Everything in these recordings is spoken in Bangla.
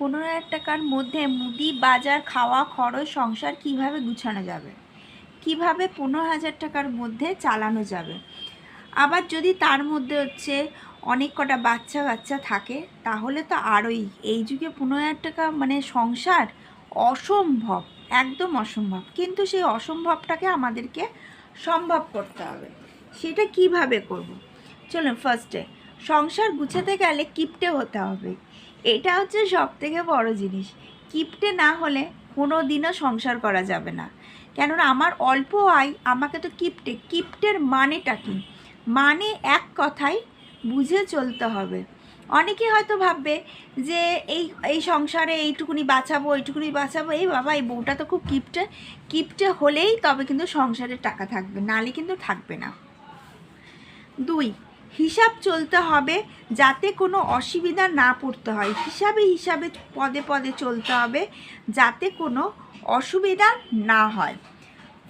পনেরো হাজার টাকার মধ্যে মুদি বাজার, খাওয়া, খরচ, সংসার কীভাবে গুছানো যাবে? কীভাবে পনেরো হাজার টাকার মধ্যে চালানো যাবে? আবার যদি তার মধ্যে হচ্ছে অনেক কটা বাচ্চা কাচ্চা থাকে, তাহলে তো আরোই। এই যুগে পনেরো হাজার টাকা মানে সংসার অসম্ভব, একদম অসম্ভব। কিন্তু সেই অসম্ভবটাকে আমাদেরকে সম্ভব করতে হবে। সেটা কীভাবে করব? চলুন ফার্স্টে সংসার গুছাতে গেলে কিপটে হতে হবে। এটা হচ্ছে সব থেকে বড় জিনিস। কিপটে না হলে কোনো দিনও সংসার করা যাবে না। কেননা আমার অল্প আয়, আমাকে তো কিপটে। কিপটের মানেটা কি? মানে এক কথায় বুঝে চলতে হবে। অনেকে হয়তো ভাববে যে এই এই সংসারে এইটুকুনি বাঁচাবো এইটুকুনি বাঁচাবো। এই বাবা, এই বউটা তো খুব কিপটে। কিপটে হলেই তবে কিন্তু সংসারে টাকা থাকবে, নালে কিন্তু থাকবে না। দুই হিসাব চলতে হবে যাতে কোনো অসুবিধা না পড়তে হয়। হিসাবে হিসাবে পদে পদে চলতে হবে যাতে কোনো অসুবিধা না হয়।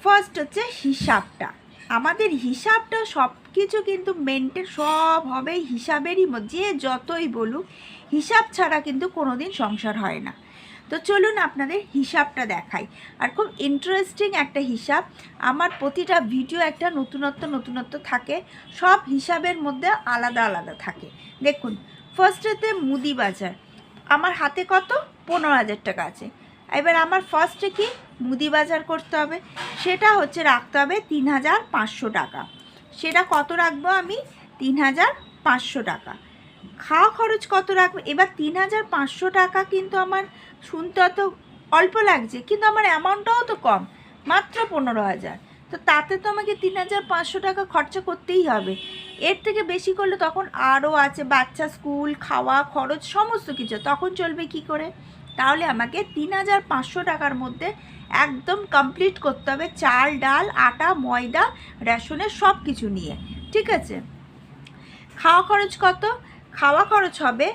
ফার্স্ট হচ্ছে হিসাবটা। আমাদের হিসাবটা সব কিছু কিন্তু মেনটেন সব হবে হিসাবেরই যে যতই বলুক, হিসাব ছাড়া কিন্তু কোনো দিন সংসার হয় না। তো চলুন আপনাদের হিসাবটা দেখাই। আর খুব ইন্টারেস্টিং একটা হিসাব। আমার প্রতিটা ভিডিও একটা নতুনত্ব নতুনত্ব থাকে। সব হিসাবের মধ্যে আলাদা আলাদা থাকে। দেখুন ফার্স্টেতে মুদি বাজার। আমার হাতে কত? পনেরো হাজার টাকা আছে। এবার আমার ফার্স্টে কি? মুদি বাজার করতে হবে। সেটা হচ্ছে রাখতে হবে তিন হাজার পাঁচশো টাকা। সেটা কত রাখব আমি? তিন হাজার পাঁচশো টাকা। খাওয়া খরচ কত রাখব? এবার তিন হাজার পাঁচশো টাকা কিন্তু আমার শুনতে অত অল্প লাগছে, কিন্তু আমার অ্যামাউন্টটাও তো কম, মাত্র পনেরো হাজার। তো তাতে তো আমাকে তিন হাজার পাঁচশো টাকা খরচা করতেই হবে। এর থেকে বেশি করলে তখন আরও আছে বাচ্চা, স্কুল, খাওয়া খরচ, সমস্ত কিছু। তখন চলবে কি করে? তাহলে আমাকে তিন হাজার পাঁচশো টাকার মধ্যে একদম কমপ্লিট করতে হবে চাল, ডাল, আটা, ময়দা, রেশনের সব কিছু নিয়ে। ঠিক আছে? খাওয়া খরচ কত? খাওয়া খরচ হবে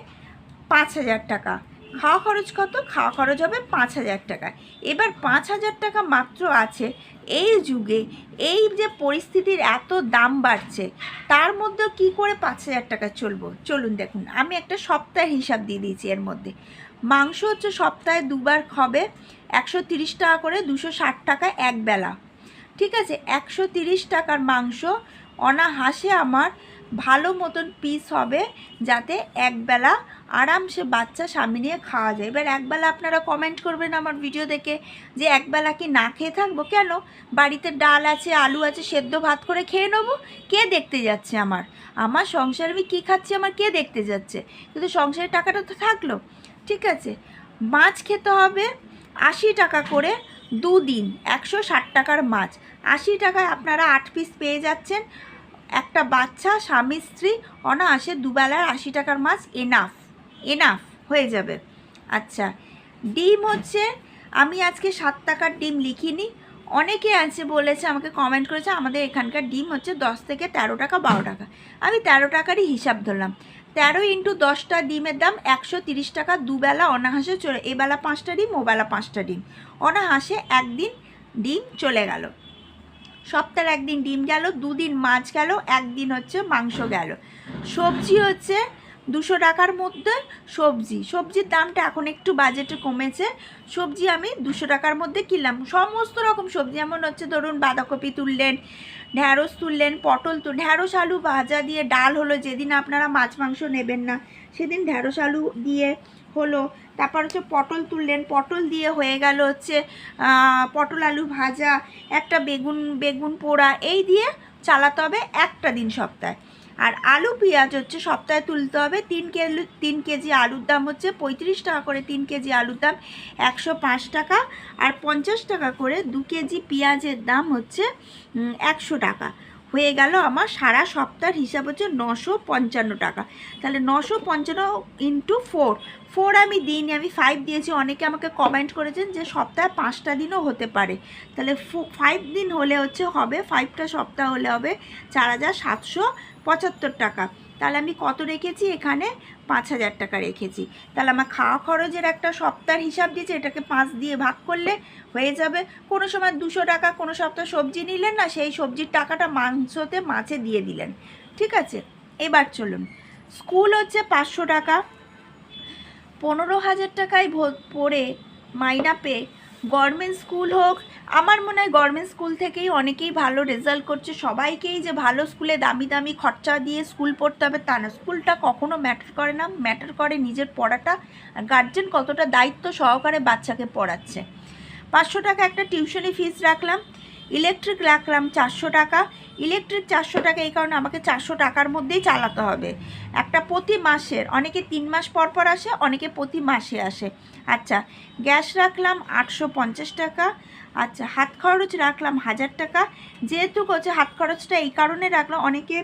পাঁচ হাজার টাকা। খাওয়া খরচ কত? খাওয়া খরচ হবে পাঁচ হাজার টাকা। এবার পাঁচ হাজার টাকা মাত্র আছে। এই যুগে এই যে পরিস্থিতির এত দাম বাড়ছে, তার মধ্যেও কি করে পাঁচ হাজার টাকা চলবো? চলুন দেখুন, আমি একটা সপ্তাহের হিসাব দিয়ে দিয়েছি এর মধ্যে। মাংস হচ্ছে সপ্তাহে দুবার হবে একশো তিরিশ টাকা করে দুশো ষাট টাকা এক বেলা ঠিক আছে? একশো তিরিশ টাকার মাংস অনাহাসে আমার ভালো মতন পিস হবে যাতে একবেলা আরামসে বাচ্চা স্বামী নিয়ে খাওয়া যায়। এবার একবেলা আপনারা কমেন্ট করবেন আমার ভিডিও দেখে যে একবেলা কি না খেয়ে থাকব? কেন? বাড়িতে ডাল আছে, আলু আছে, সেদ্ধ ভাত করে খেয়ে নেব? কে দেখতে যাচ্ছে আমার? আমার সংসারে আমি কী খাচ্ছি? আমার কে দেখতে যাচ্ছে? কিন্তু সংসারের টাকাটা তো থাকল। ঠিক আছে, মাছ খেতে হবে আশি টাকা করে দুদিন, একশো ষাট টাকার মাছ। আশি টাকায় আপনারা আট পিস পেয়ে যাচ্ছেন। একটা বাচ্চা, স্বামী, স্ত্রী, অনায়াসে দুবেলার আশি টাকার মাছ এনাফ এনাফ হয়ে যাবে। আচ্ছা ডিম হচ্ছে, আমি আজকে সাত টাকার ডিম লিখিনি। অনেকে আছে বলেছে, আমাকে কমেন্ট করেছে, আমাদের এখানকার ডিম হচ্ছে দশ থেকে তেরো টাকা, বারো টাকা। আমি তেরো টাকারই হিসাব ধরলাম। তেরো ইন্টু দশটা ডিমের দাম একশো তিরিশ টাকা, দুবেলা অনাহাসে চলে, এবেলা পাঁচটা ডিম, ওবেলা পাঁচটা ডিম। অনাহাসে একদিন ডিম চলে গেল। সপ্তাহে একদিন ডিম গেল দুদিন মাছ গেল একদিন হচ্ছে মাংস গেল। সবজি হচ্ছে দুশো টাকার মধ্যে সবজি। সবজির দামটা এখন একটু বাজেটে কমেছে। সবজি আমি দুশো টাকার মধ্যে কিনলাম। সমস্ত রকম সবজি যেমন হচ্ছে ধরুন বাঁধাকপি তুললেন ঢ্যাঁড়স তুললেন, পটল তুল ঢ্যাঁড়স আলু ভাজা দিয়ে ডাল হলো, যেদিন আপনারা মাছ মাংস নেবেন না, সেদিন ঢ্যাঁড়স আলু দিয়ে হলো। তারপর হচ্ছে পটল তুললেন। পটল দিয়ে হয়ে গেল হচ্ছে পটল আলু ভাজা, একটা বেগুন বেগুন পোড়া। এই দিয়ে চালাতে হবে একটা দিন সপ্তাহে। আর আলু পেঁয়াজ হচ্ছে সপ্তাহে তুলতে হবে। তিন কেজি তিন কেজি আলুর দাম হচ্ছে পঁয়ত্রিশ টাকা করে তিন কেজি আলুর দাম একশো পাঁচ টাকা। আর পঞ্চাশ টাকা করে দু কেজি পেঁয়াজের দাম হচ্ছে একশো টাকা। হয়ে গেল আমার সারা সপ্তাহের হিসাব হচ্ছে নশো পঞ্চান্ন টাকা। তাহলে নশো পঞ্চান্ন ইন্টু ফোর ফোর আমি দিইনি, আমি ফাইভ দিয়েছি। অনেকে আমাকে কমেন্ট করেছেন যে সপ্তাহে পাঁচটা দিনও হতে পারে। তাহলে ফাইভ দিন হলে হচ্ছে হবে ফাইভটা সপ্তাহ হলে হবে চার হাজার সাতশো পঁচাত্তর টাকা। তাহলে আমি কত রেখেছি? এখানে পাঁচ হাজার টাকা রেখেছি। তাহলে আমার খাওয়া খরচের একটা সপ্তাহের হিসাব দিয়েছে, এটাকে পাঁচ দিয়ে ভাগ করলে হয়ে যাবে। কোনো সময় দুশো টাকা, কোনো সপ্তাহ সবজি নিলেন না, সেই সবজির টাকাটা মাংসতে, মাছে দিয়ে দিলেন। ঠিক আছে? এবার চলুন। স্কুল হচ্ছে পাঁচশো টাকা। পনেরো হাজার টাকায় পড়ে মাইনা পেয়ে গভর্নমেন্ট স্কুল হোক, আমার মনে হয় গভর্নমেন্ট স্কুল থেকেই অনেকেই ভালো রেজাল্ট করছে। সবাইকেই যে ভালো স্কুলে দামি দামি খরচা দিয়ে স্কুল পড়তে হবে তা না। স্কুলটা কখনো ম্যাটার করে না ম্যাটার করে নিজের পড়াটা। আর গার্জেন কতটা দায়িত্ব সহকারে বাচ্চাকে পড়াচ্ছে। পাঁচশো টাকা একটা টিউশনি ফিস রাখলাম। ইলেকট্রিক রাখলাম চারশো টাকা, ইলেকট্রিক চারশো টাকা এই কারণে আমাকে চারশো টাকার মধ্যেই চালাতে হবে। একটা প্রতি মাসের, অনেকে তিন মাস পর পর আসে, অনেকে প্রতি মাসে আসে। আচ্ছা গ্যাস রাখলাম আটশো পঞ্চাশ টাকা আচ্ছা হাত খরচ রাখলাম হাজার টাকা। যেহেতু হচ্ছে হাত খরচটা এই কারণে রাখলাম, অনেকে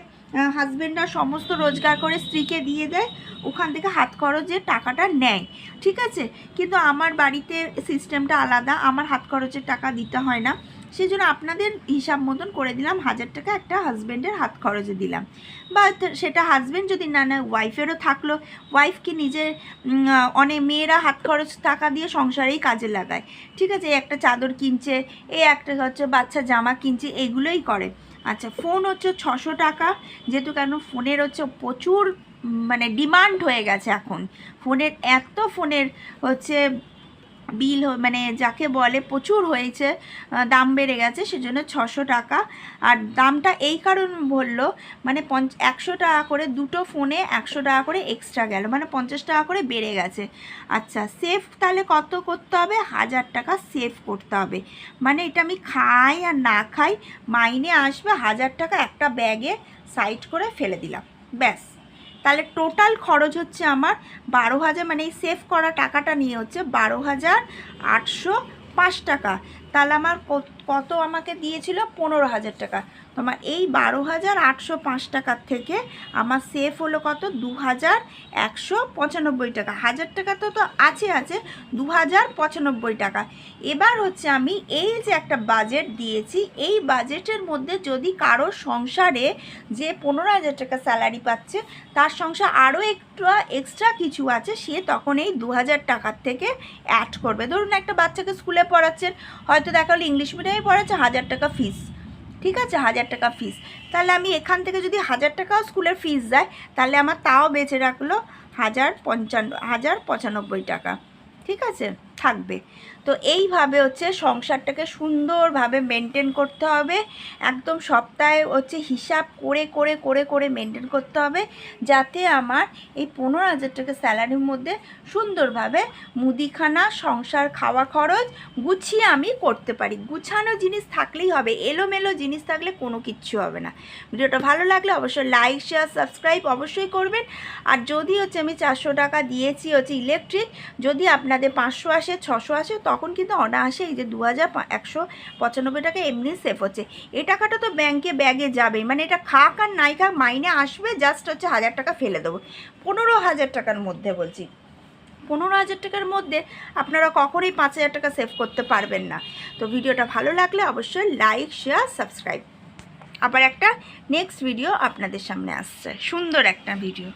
হাজবেন্ডরা সমস্ত রোজগার করে স্ত্রীকে দিয়ে দেয়, ওখান থেকে হাত খরচের টাকাটা নেয়। ঠিক আছে? কিন্তু আমার বাড়িতে সিস্টেমটা আলাদা, আমার হাত খরচের টাকা দিতে হয় না। সেই জন্য আপনাদের হিসাব মতন করে দিলাম, হাজার টাকা একটা হাজব্যান্ডের হাত খরচে দিলাম। বা সেটা হাজব্যান্ড যদি না নেয় ওয়াইফেরও থাকল ওয়াইফ কি নিজের অনেক মেয়েরা হাত খরচ টাকা দিয়ে সংসারেই কাজে লাগায়। ঠিক আছে একটা চাদর কিনছে, এই একটা হচ্ছে বাচ্চা জামা কিনছে, এগুলোই করে। আচ্ছা ফোন হচ্ছে ছশো টাকা, যেহেতু কেন ফোনের হচ্ছে প্রচুর মানে ডিমান্ড হয়ে গেছে এখন। ফোনের এত ফোনের হচ্ছে বিল মানে যাকে বলে প্রচুর হয়েছে দাম বেড়ে গেছে, সেজন্য ছশো টাকা। আর দামটা এই কারণ বলল মানে পঞ্চ, একশো টাকা করে দুটো ফোনে একশো টাকা করে এক্সট্রা গেল মানে পঞ্চাশ টাকা করে বেড়ে গেছে। আচ্ছা সেফ তাহলে কত করতে হবে? হাজার টাকা সেভ করতে হবে। মানে এটা আমি খাই আর না খাই, মাইনে আসবে, হাজার টাকা একটা ব্যাগে সাইড করে ফেলে দিলাম। ব্যাস। তাহলে টোটাল খরচ হচ্ছে আমার বারো হাজার মানে এই সেভ করা টাকাটা নিয়ে হচ্ছে বারো হাজার আটশো পাঁচ টাকা। তাহলে আমার কত- আমাকে দিয়েছিল? পনেরো হাজার টাকা। তো আমার এই বারো হাজার আটশো পাঁচ টাকার থেকে আমার সেভ হলো কত? দু হাজার একশো পঁচানব্বই টাকা। হাজার টাকা তো তো আছে আছে, দু হাজার পঁচানব্বই টাকা। এবার হচ্ছে আমি এই যে একটা বাজেট দিয়েছি, এই বাজেটের মধ্যে যদি কারও সংসারে যে পনেরো হাজার টাকা স্যালারি পাচ্ছে, তার সংসার আরও একটু এক্সট্রা কিছু আছে, সে তখন এই দু হাজার টাকার থেকে অ্যাড করবে। ধরুন একটা বাচ্চাকে স্কুলে পড়াচ্ছেন, হয়তো দেখা হলো ইংলিশ মিডিয়ামে পড়াচ্ছে, হাজার টাকা ফিস ঠিক আছে, হাজার টাকা ফিস তাহলে আমি এখান থেকে যদি হাজার টাকাও স্কুলের ফিস যায়, তাহলে আমার তাও বেঁচে রাখল হাজার পঞ্চান্ন, হাজার পঁচানব্বই টাকা। ঠিক আছে? থাকবে। তো এইভাবে হচ্ছে সংসারটাকে সুন্দরভাবে মেনটেন করতে হবে। একদম সপ্তাহে হচ্ছে হিসাব করে করে করে করে মেনটেন করতে হবে যাতে আমার এই পনেরো হাজার টাকা স্যালারির মধ্যে সুন্দরভাবে মুদিখানা, সংসার, খাওয়া খরচ গুছিয়ে আমি করতে পারি। গুছানো জিনিস থাকলেই হবে, এলোমেলো জিনিস থাকলে কোনো কিচ্ছু হবে না। ভিডিওটা ভালো লাগলে অবশ্যই লাইক শেয়ার সাবস্ক্রাইব অবশ্যই করবেন। আর যদি হচ্ছে আমি চারশো টাকা দিয়েছি হচ্ছে ইলেকট্রিক যদি আপনাদের পাঁচশো আসে, ছশো আসে তখন কিন্তু অনায়াসে এই যে দু হাজার একশো পঁচানব্বই টাকা এমনি সেভ হচ্ছে। এই টাকাটা তো ব্যাংকে ব্যাগে যাবে মানে এটা খাক আর নাই খাক, মাইনে আসবে জাস্ট হচ্ছে হাজার টাকা ফেলে দেবো। পনেরো হাজার টাকার মধ্যে বলছি। পনেরো হাজার টাকার মধ্যে আপনারা কখনোই পাঁচ হাজার টাকা সেভ করতে পারবেন না। তো ভিডিওটা ভালো লাগলে অবশ্যই লাইক শেয়ার সাবস্ক্রাইব আবার একটা নেক্সট ভিডিও আপনাদের সামনে আসছে। সুন্দর একটা ভিডিও